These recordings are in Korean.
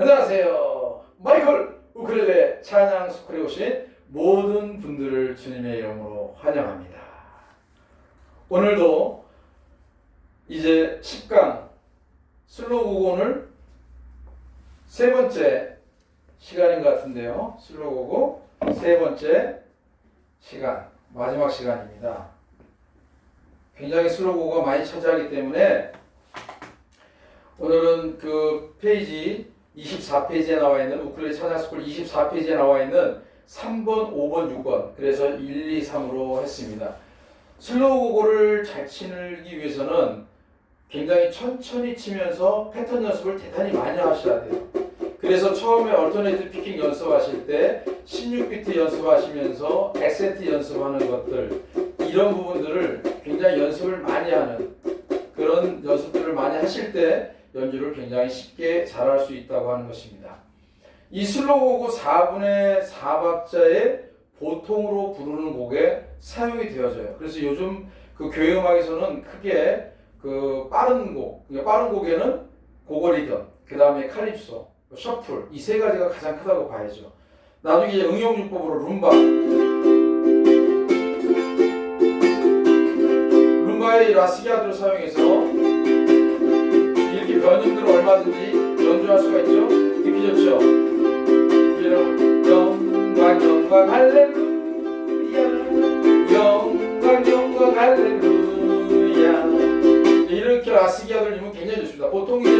안녕하세요. 마이클 우크렐레 찬양 스쿨에 오신 모든 분들을 주님의 이름으로 환영합니다. 오늘도 이제 10강 슬로우곡을 세 번째 시간인 것 같은데요. 슬로우곡 세 번째 시간, 마지막 시간입니다. 굉장히 슬로우곡가 많이 차지하기 때문에 오늘은 그 페이지 24페이지에 나와 있는 우클레 찬양스쿨 24페이지에 나와 있는 3번, 5번, 6번 그래서 1, 2, 3으로 했습니다. 슬로우 고고를 잘 치기 위해서는 굉장히 천천히 치면서 패턴 연습을 대단히 많이 하셔야 돼요. 그래서 처음에 얼터네이트 피킹 연습하실 때 16비트 연습하시면서 액센트 연습하는 것들 이런 부분들을 굉장히 연습을 많이 하는 그런 연습들을 많이 하실 때 연주를 굉장히 쉽게 잘할 수 있다고 하는 것입니다. 이 슬로우고 4분의 4박자의 보통으로 부르는 곡에 사용이 되어져요. 그래서 요즘 그 교회 음악에서는 크게 그 빠른 곡, 그러니까 빠른 곡에는 고거 리듬, 그 다음에 칼립소, 셔플 이 세 가지가 가장 크다고 봐야죠. 나중에 이제 응용요법으로 룸바, 룸바의 이 라스기아드를 사용해서 얼마든지 연주할 수가 있죠. 듣기 좋죠. 영광 영광 할렐루야 영광 영광 할렐루야 이렇게 라스기아를 이면 굉장히 좋습니다. 보통 이제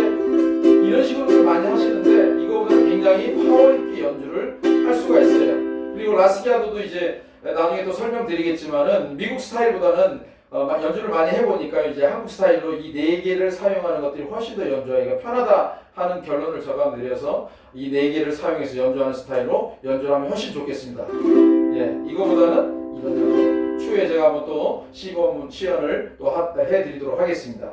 이런 식으로 많이 하시는데 이거보다 굉장히 파워 있게 연주를 할 수가 있어요. 그리고 라스기아도도 이제 나중에 또 설명드리겠지만은 미국 스타일보다는 어, 마- 연주를 많이 해보니까 이제 한국 스타일로 이 네 개를 사용하는 것들이 훨씬 더 연주하기가 편하다 하는 결론을 제가 내려서 이 네 개를 사용해서 연주하는 스타일로 연주를 하면 훨씬 좋겠습니다. 예, 이거보다는 이런 추후에 제가 한번 또 시범 시연을 또 하- 해드리도록 하겠습니다.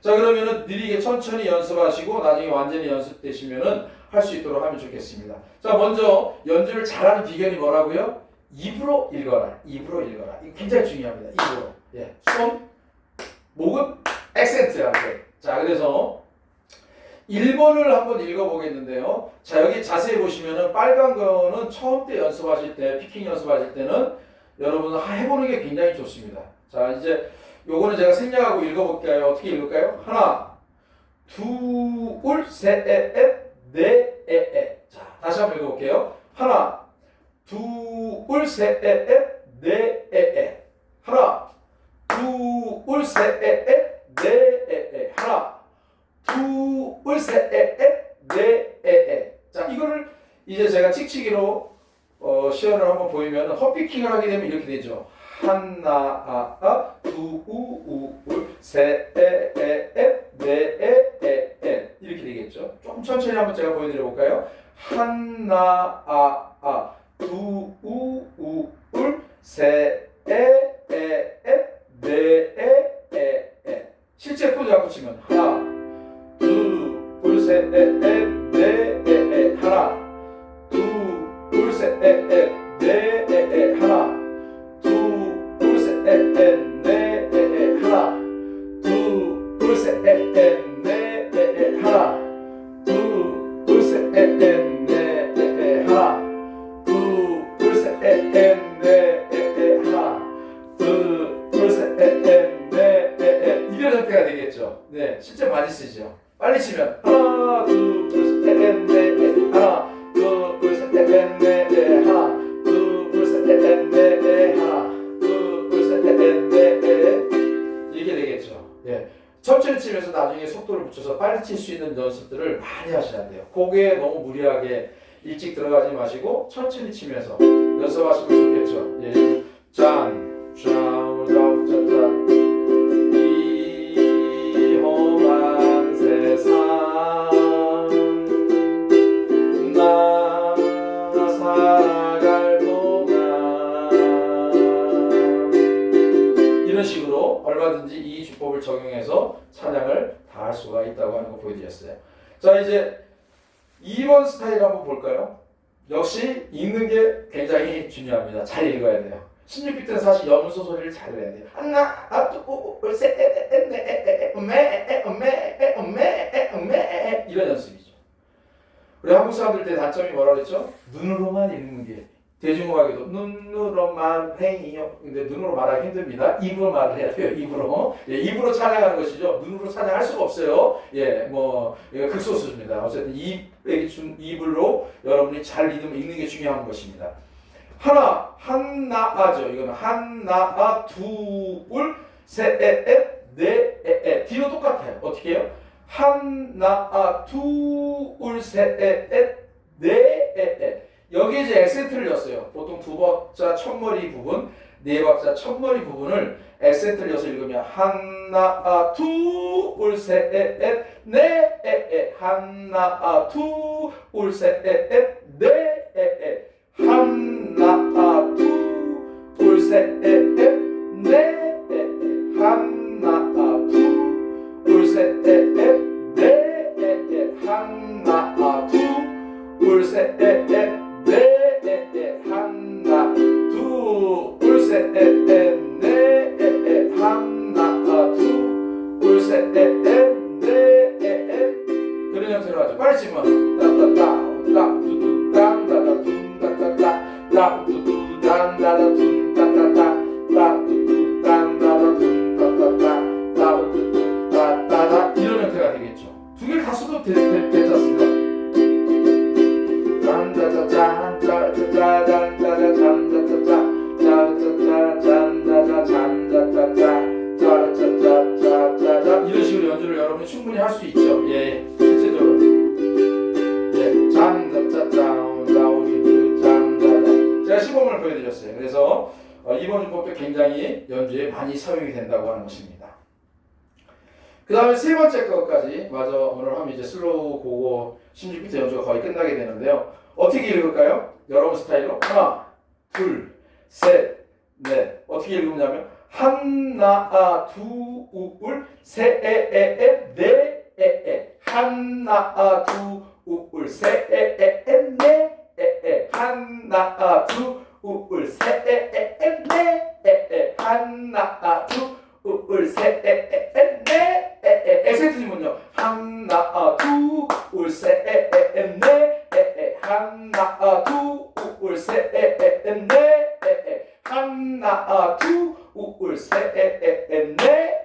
자 그러면은 느리게 천천히 연습하시고 나중에 완전히 연습되시면은 할 수 있도록 하면 좋겠습니다. 자 먼저 연주를 잘하는 비결이 뭐라고요? 입으로 읽어라. 입으로 읽어라. 이거 굉장히 중요합니다. 입으로. 예, 손, 목은 액센트라는 거. 자 그래서 1번을 한번 읽어보겠는데요. 자 여기 자세히 보시면은 빨간 거는 처음 때 연습하실 때 피킹 연습하실 때는 여러분 해보는 게 굉장히 좋습니다. 자 이제 요거는 제가 생략하고 읽어볼게요. 어떻게 읽을까요? 하나, 둘, 셋, 넷, 넷, 넷, 넷. 자 다시 한번 읽어볼게요. 하나, 둘, 셋, 넷, 넷, 넷, 넷. 하나, 넷, 넷. 하나, 둘, 넷, 넷. 자 이거를 이제 제가 찍치기로 어, 시연을 한번 보이면 헛피킹을 하게 되면 이렇게 되죠. 하나, 아, 아, 둘, 둘, 셋, 에, 에, 네, 에, 에. 하나, 둘, 둘, 셋, 에, 에, 네, 에, 에. 하나, 둘, 둘, 셋, 에, 에, 네, 에, 에. 하나, 둘, 둘, 셋, 에, 에, 네, 에, 에. 하나, 둘, 둘, 셋, 에, 에, 네, 에, 에. 하나, 둘, 둘, 셋, 에, 에, 네, 에, 에. 하나, 둘, 둘, 셋, 에, 에, 네, 에, 에. 이런 형태가 되겠죠. 네, 실제 많이 쓰죠. 빨리 치면 예. 천천히 치면서 나중에 속도를 붙여서 빨리 칠 수 있는 연습들을 많이 하셔야 돼요. 곡에 너무 무리하게 일찍 들어가지 마시고 천천히 치면서 연습하시면 좋겠죠. 예. 짠, 짠, 보여드렸어요. 자 이제 2번 스타일 한번 볼까요? 역시 읽는 게 굉장히 중요합니다. 잘 읽어야 돼요. 16비트는 사실 염소 소리를 잘 내야 돼요. 하나, 아, 둘, 셋, 넷, 넷, 이런 연습이죠. 우리 한국 사람들 때 단점이 뭐라 그랬죠? 눈으로만 읽는 게 대중음악에도 눈으로 말해요. 근데 눈으로 말하기 힘듭니다. 입으로 말을 해야 돼요. 입으로. 예, 입으로 찬양하는 것이죠. 눈으로 찬양할 수가 없어요. 예, 뭐 이거 극소수입니다. 어쨌든 준 입으로 여러분이 잘 리듬을 읽는 게 중요한 것입니다. 하나, 한나아죠. 이거는 한나아 둘, 셋 에 에 네 에 에 뒤로 똑같아요. 어떻게 해요? 한나아 둘, 셋 에 에 네 에 에 여기에 이제 액센트를 넣었어요. 보통 두 박자 첫머리 부분, 네 박자 첫머리 부분을 액센트를 넣어서 읽으면 하나, 둘, 셋, 넷, 하나, 둘, 셋, 넷, 하나, 둘, 셋, 넷, 하나, 둘, 셋, 넷, 하나, 둘, 셋, 넷, 하 나, 충분히 할 수 있죠. 예, 실제적으로. 예, 잔짜짜짠 자우디두 잔짜자 제가 시범을 보여드렸어요. 그래서 어, 이번 문법도 굉장히 연주에 많이 사용이 된다고 하는 것입니다. 그 다음에 세 번째 것까지 마저 오늘 하면 이제 슬로우 고고 16비트 연주가 거의 끝나게 되는데요. 어떻게 읽을까요? 여러분 스타일로 하나, 둘, 셋, 넷. 어떻게 읽으냐면 하나, 둘, 셋, 넷, 넷. 하나, 둘, 셋, 넷, 넷. 하나, 둘, 셋, 넷, 넷. 하나, 둘, 셋, 넷, 넷. 에센트님은요. 하나, 둘, 셋, 넷. 하나, 둘, 셋, 넷. 하나, 둘, 셋, 넷.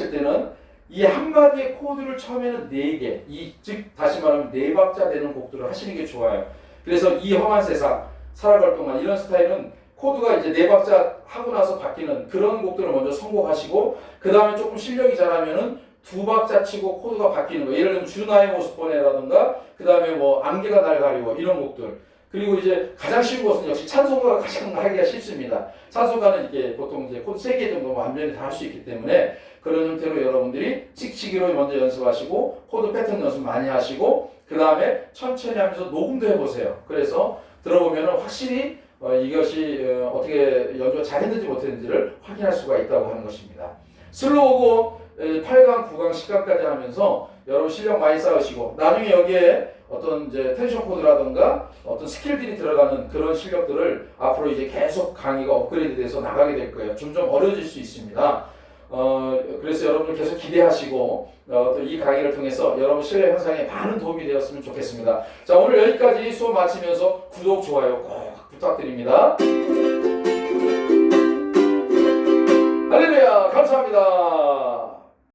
하실 때는 이 한마디의 코드를 처음에는 4개, 이, 즉 다시 말하면 네 박자 되는 곡들을 하시는 게 좋아요. 그래서 이 험한 세상, 살아갈 동안 이런 스타일은 코드가 이제 네 박자 하고 나서 바뀌는 그런 곡들을 먼저 선곡하시고 그 다음에 조금 실력이 잘하면은 두 박자 치고 코드가 바뀌는 거. 예를 들면 주나의 모습 보내라든가 그 다음에 뭐 안개가 날 가리고 이런 곡들. 그리고 이제 가장 쉬운 것은 역시 찬송가가 가장 하기가 쉽습니다. 찬송가는 이게 보통 이제 코드 3개 정도 완전히 다 할 수 있기 때문에 그런 형태로 여러분들이 찍치기로 먼저 연습하시고 코드 패턴 연습 많이 하시고 그 다음에 천천히 하면서 녹음도 해보세요. 그래서 들어보면 확실히 어, 이것이 어, 어떻게 연주가 잘했는지 못했는지를 확인할 수가 있다고 하는 것입니다. 슬로우고 8강, 9강, 10강까지 하면서 여러분 실력 많이 쌓으시고 나중에 여기에 어떤 이제 텐션 코드라든가 어떤 스킬들이 들어가는 그런 실력들을 앞으로 이제 계속 강의가 업그레이드 돼서 나가게 될 거예요. 점점 어려워질 수 있습니다. 어, 그래서 여러분들 계속 기대하시고 어, 또 이 강의를 통해서 여러분 실력 향상에 많은 도움이 되었으면 좋겠습니다. 자 오늘 여기까지 수업 마치면서 구독, 좋아요 꼭 부탁드립니다. 할렐루야 감사합니다.